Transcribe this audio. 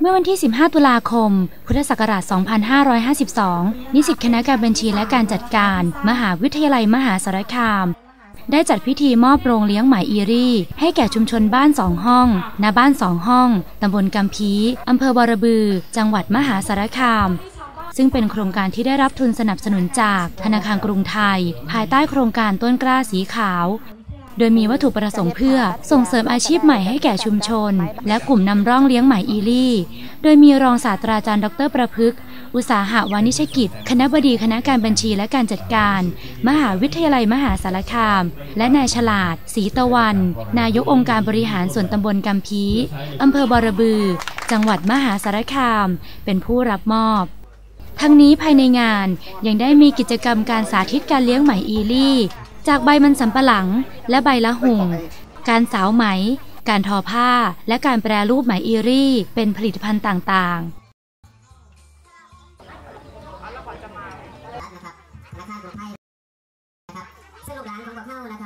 เมื่อวันที่ 15 ตุลาคม พุทธศักราช 2552 นิสิตคณะการบัญชีและการจัดการ มหาวิทยาลัยมหาสารคาม ได้จัดพิธีมอบโรงเลี้ยงไหมอีรี่ ให้แก่ชุมชนบ้านสองห้องณบ้านสองห้อง ตำบลกำพีอำเภอบอระบือ จังหวัดมหาสารคาม ซึ่งเป็นโครงการที่ได้รับทุนสนับสนุนจากธนาคารกรุงไทย ภายใต้โครงการต้นกล้าสีขาว โดยมีวัตถุประสงค์เพื่อส่งเสริมอาชีพใหม่ให้แก่ชุมชน และกลุ่มนำร่องเลี้ยงไหมอีลี่ โดยมีรองศาสตราจารย์ดรประพฤกษ์อุตสาหะวานิชกิจ คณะบดีคณะการบัญชีและการจัดการ มหาวิทยาลัยมหาสารคาม และนายฉลาดศรีตะวัน นายกองค์การบริหารส่วนตำบลกำพีอำเภอบอระบือ จังหวัดมหาสารคาม เป็นผู้รับมอบทั้งนี้ภายในงานยังได้มีกิจกรรมการสาธิตการเลี้ยงไหมอีลี่ จากใบมันสำปะหลัง และใบละหุ่ง การสาวไหม การทอผ้า และการแปรรูปไหมอีรี่ เป็นผลิตภัณฑ์ต่างๆนะครับธนาคารกรุงไทยนะครับซึ่งลูกหลานของพวกเรา